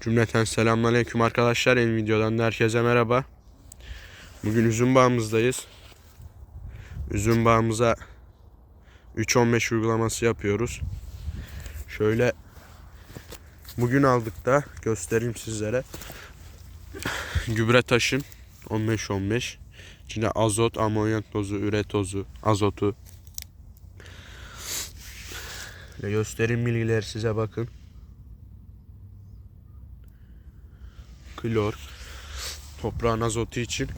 Cümleten selamünaleyküm arkadaşlar. Yeni videodan da herkese merhaba. Bugün üzüm bağımızdayız. Üzüm bağımıza 3.15 uygulaması yapıyoruz. Şöyle bugün aldık da göstereyim sizlere. Gübre taşın 15-15. İçine azot, amonyak tozu, üre tozu, azotu. Şöyle göstereyim bilgileri size bakın. Klor, toprağın azotu için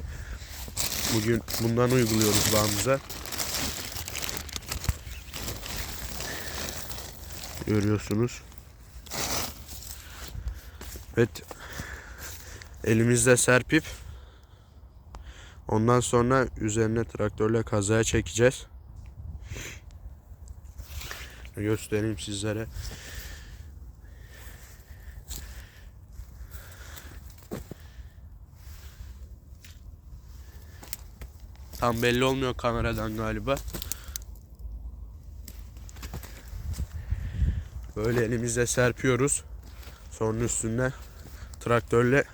bugün bundan uyguluyoruz bağımıza. Görüyorsunuz. Evet. Elimizde serpip ondan sonra üzerine traktörle kazaya çekeceğiz. Göstereyim sizlere. Tam belli olmuyor kameradan galiba. Böyle elimizle serpiyoruz. Sonra üstüne traktörle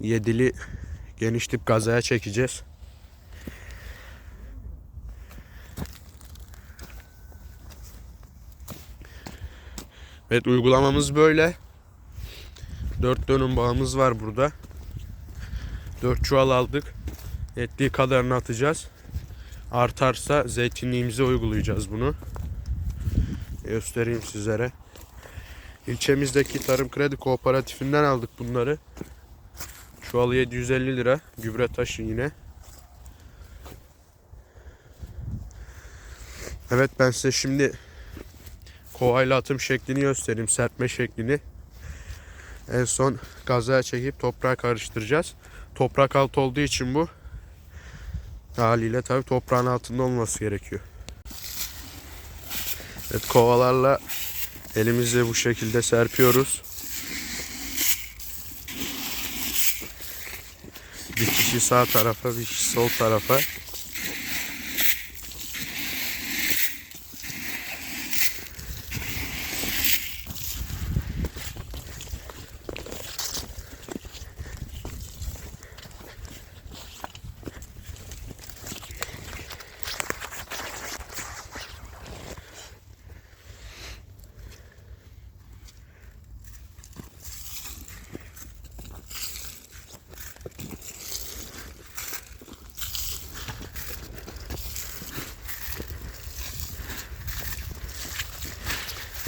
yedili geniş tip gazaya çekeceğiz. Evet uygulamamız böyle. 4 dönüm bağımız var burada. 4 çuval aldık. Ettiği kadarını atacağız. Artarsa zeytinliğimize uygulayacağız bunu. Göstereyim sizlere. İlçemizdeki Tarım Kredi Kooperatifinden aldık bunları. Çuvalı 750 lira. Gübre taşı yine. Evet ben size şimdi kovayla atım şeklini göstereyim. Serpme şeklini. En son gazaya çekip toprağa karıştıracağız. Toprak alt olduğu için bu haliyle tabi toprağın altında olması gerekiyor. Evet kovalarla elimizle bu şekilde serpiyoruz. Bir kişi sağ tarafa, bir kişi sol tarafa.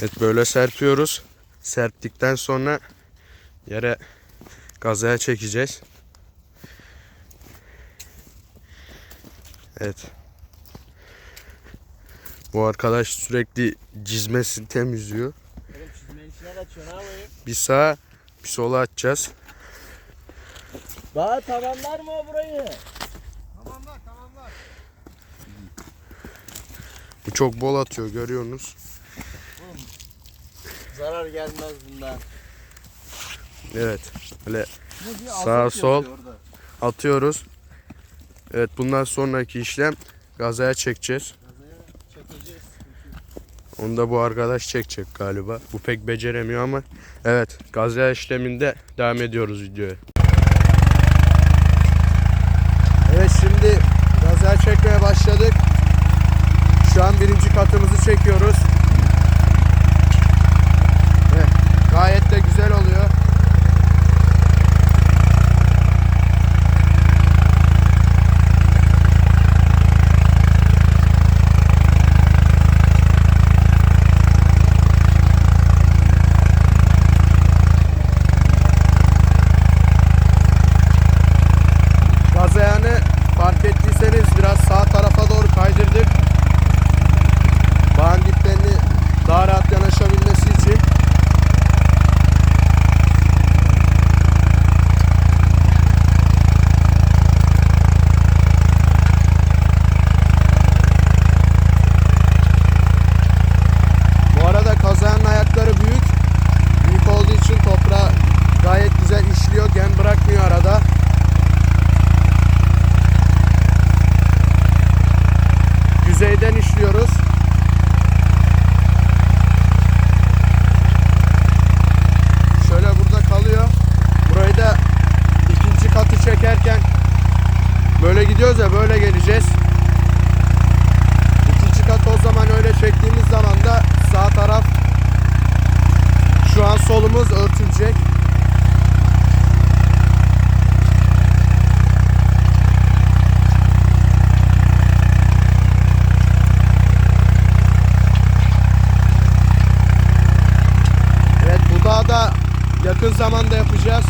Evet böyle serpiyoruz. Serptikten sonra yere gazaya çekeceğiz. Evet. Bu arkadaş sürekli cizmesini temizliyor. Bir sağa bir sola atacağız. Daha tamamlar mı o burayı? Tamamlar tamamlar. Bu çok bol atıyor görüyorsunuz. Zarar gelmez bundan. Evet. Böyle Sağ, sol. atıyoruz. Evet bundan sonraki işlem gazaya çekeceğiz. Gazaya çekeceğiz. Onu da bu arkadaş çekecek galiba. Bu pek beceremiyor ama evet gazya işleminde devam ediyoruz videoya. Evet şimdi gazya çekmeye başladık. Şu an birinci katımızı çekiyoruz. Evet, gayet de güzel oluyor. Gaz ayağını fark ettiyseniz biraz sağ tarafa doğru kaydırdık. Bağın diplerini daha rahat yanaşabilmesi için. yolumuz örtülecek. Evet bu dağı da yakın zamanda yapacağız.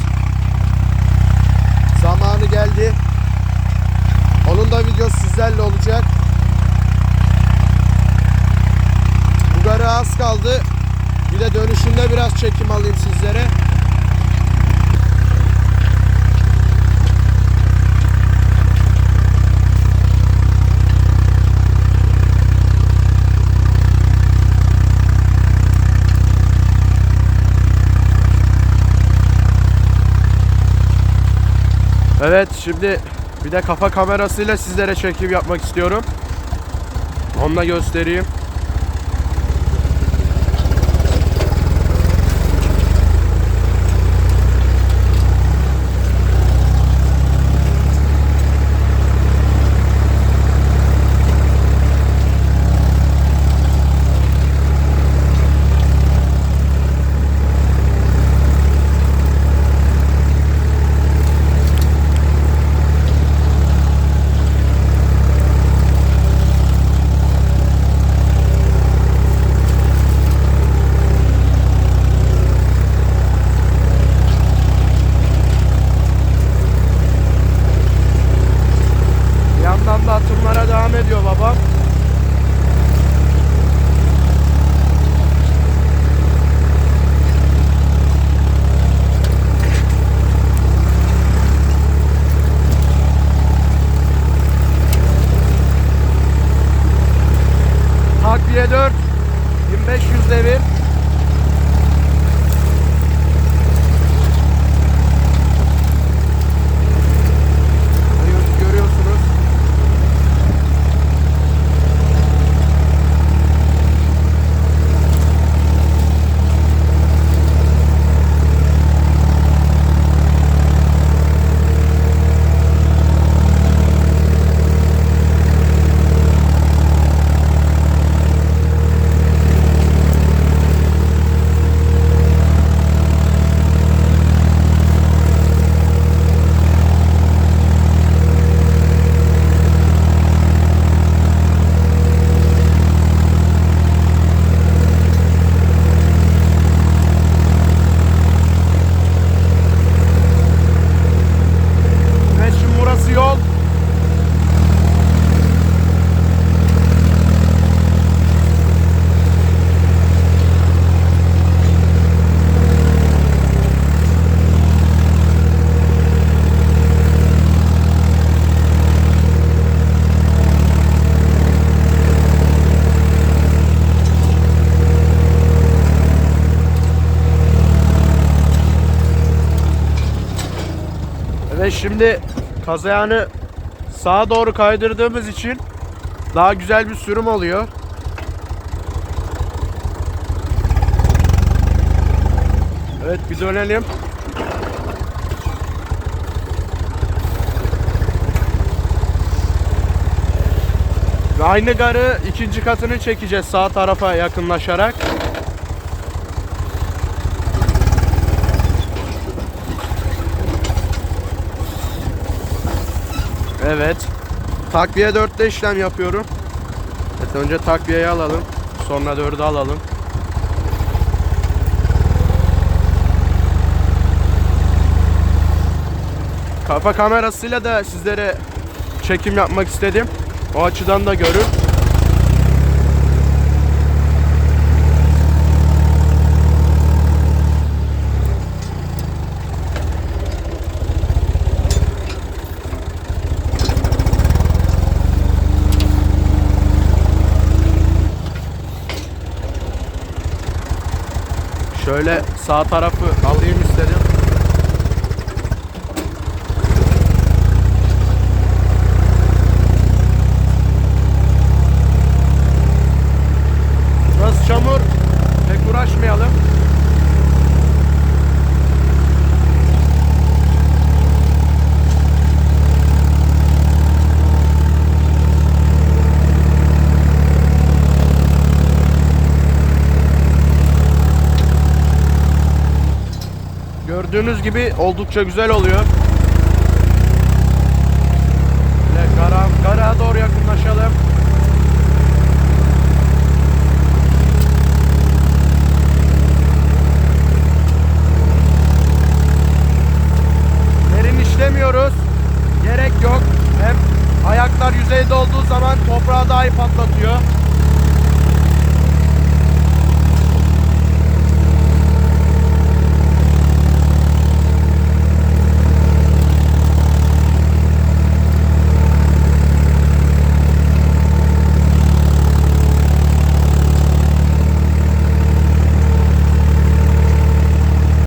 Zamanı geldi. Onun da videosu sizlerle olacak. Bu gara az kaldı. Bir de dönüşünde biraz çekim alayım sizlere. Evet şimdi bir de kafa kamerasıyla sizlere çekim yapmak istiyorum. Onunla göstereyim. Şimdi kazayağını sağa doğru kaydırdığımız için daha güzel bir sürüm oluyor. Evet bir dönelim. Aynı garı ikinci katını çekeceğiz sağ tarafa yakınlaşarak. Evet. Takviye 4'te işlem yapıyorum. Evet, önce takviyeyi alalım. Sonra 4'ü alalım. Kafa kamerasıyla da sizlere çekim yapmak istedim. O açıdan da görün. Şöyle sağ tarafı alayım istedim. Burası çamur. Pek uğraşmayalım. Gördüğünüz gibi oldukça güzel oluyor.